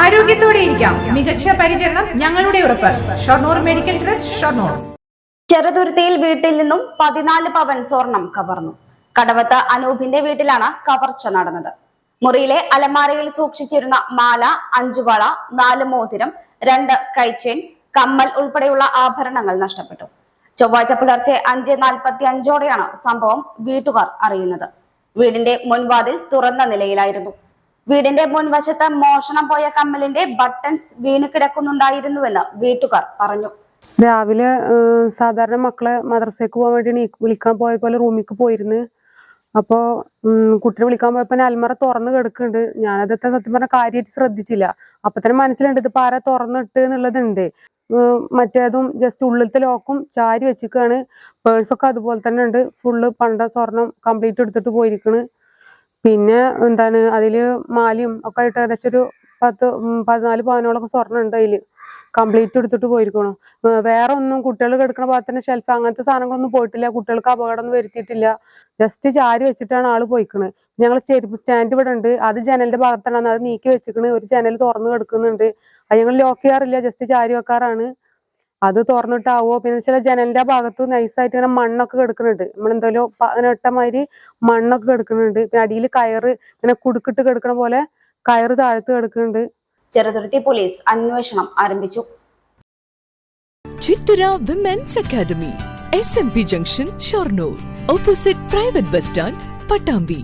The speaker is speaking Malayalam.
ആരോഗ്യത്തോടെ ഇരിക്കാം. മികച്ച പരിചരണം ഞങ്ങളുടെ ഉറപ്പ്. Shoranur medical trust Shoranur. ചെറുതുരുത്തിയിൽ വീട്ടിൽ നിന്നും പതിനാല് പവൻ സ്വർണം കവർന്നു. കടവത്ത് അനൂപിന്റെ വീട്ടിലാണ് കവർച്ച നടന്നത്. മുറിയിലെ അലമാരയിൽ സൂക്ഷിച്ചിരുന്ന മാല അഞ്ചുവള നാല് മോതിരം രണ്ട് കൈച്ചെയിൻ കമ്മൽ ഉൾപ്പെടെയുള്ള ആഭരണങ്ങൾ നഷ്ടപ്പെട്ടു. ചൊവ്വാഴ്ച പുലർച്ചെ അഞ്ച് നാൽപ്പത്തി അഞ്ചോടെയാണ് സംഭവം വീട്ടുകാർ അറിയുന്നത്. വീടിന്റെ മുൻവാതിൽ തുറന്ന നിലയിലായിരുന്നു. വീടിന്റെ മുൻവശത്ത് മോഷണം പോയ കമ്മലിന്റെ ബട്ടൺസ് വീണ് കിടക്കുന്നുണ്ടായിരുന്നുവെന്ന് വീട്ടുകാർ പറഞ്ഞു. രാവിലെ സാധാരണ മക്കളെ മദ്രസയ്ക്ക് പോകാൻ വേണ്ടി വിളിക്കാൻ പോയ പോലെ റൂമിക്ക് പോയിരുന്നു. അപ്പോൾ കുട്ടിനെ വിളിക്കാൻ പോയപ്പോൾ അൽമറ തുറന്നു കിടക്കുന്നുണ്ട്. ഞാനതൊക്കെ സത്യം പറഞ്ഞ കാര്യമായിട്ട് ശ്രദ്ധിച്ചില്ല. അപ്പൊ തന്നെ മനസ്സിലുണ്ട് ഇത് ആരാ തുറന്നിട്ട് എന്നുള്ളതുണ്ട്. മറ്റേതും ജസ്റ്റ് ഉള്ളിലത്തെ ലോക്കും ചാരി വെച്ചിരിക്കുകയാണ്. പേഴ്സൊക്കെ അതുപോലെ തന്നെ ഉണ്ട്. ഫുള്ള് പണ്ട സ്വർണം കംപ്ലീറ്റ് എടുത്തിട്ട് പോയിരിക്കണ്. പിന്നെ എന്താണ് അതിൽ മാലയും ഒക്കെ ആയിട്ട് ഏകദേശം ഒരു പത്ത് പതിനാല് പവനോളൊക്കെ സ്വർണം ഉണ്ട് അതിൽ. കംപ്ലീറ്റ് എടുത്തിട്ട് പോയിരിക്കണു. വേറെ ഒന്നും കുട്ടികൾ കിടക്കുന്ന ഭാഗത്ത് തന്നെ ഷെൽഫ് അങ്ങനത്തെ സാധനങ്ങളൊന്നും പോയിട്ടില്ല. കുട്ടികൾക്ക് അപകടമൊന്നും വരുത്തിയിട്ടില്ല. ജസ്റ്റ് ചാരി വെച്ചിട്ടാണ് ആൾ പോയിക്കണ്. ഞങ്ങൾ ചെരുപ്പ് സ്റ്റാൻഡ് ഇവിടെ ഉണ്ട്. അത് ജനലിന്റെ ഭാഗത്താണ്. അത് നീക്കി വെച്ചിക്കണ്. ഒരു ജനൽ തുറന്നു കിടക്കുന്നുണ്ട്. അത് ഞങ്ങൾ ലോക്ക് ചെയ്യാറില്ല. ജസ്റ്റ് ചാരി വെക്കാറാണ്. അത് തുറന്നിട്ടാവോ? പിന്നെ വെച്ചാൽ ജനലിന്റെ ഭാഗത്ത് നൈസായിട്ട് ഇങ്ങനെ മണ്ണൊക്കെ കിടക്കുന്നുണ്ട് നമ്മളെന്തായാലും അങ്ങനെ ഇട്ടമാതിരി മണ്ണൊക്കെ കിടക്കുന്നുണ്ട് പിന്നെ അടിയിൽ കയറ് പിന്നെ കുടുക്കിട്ട് കിടക്കണ പോലെ കയറ് താഴത്ത് കിടക്കുന്നുണ്ട് ചെറുതുരുത്തി പോലീസ് അന്വേഷണം ആരംഭിച്ചു. Chithura women's academy S M P junction Shoranur opposite private bus stand Pattambi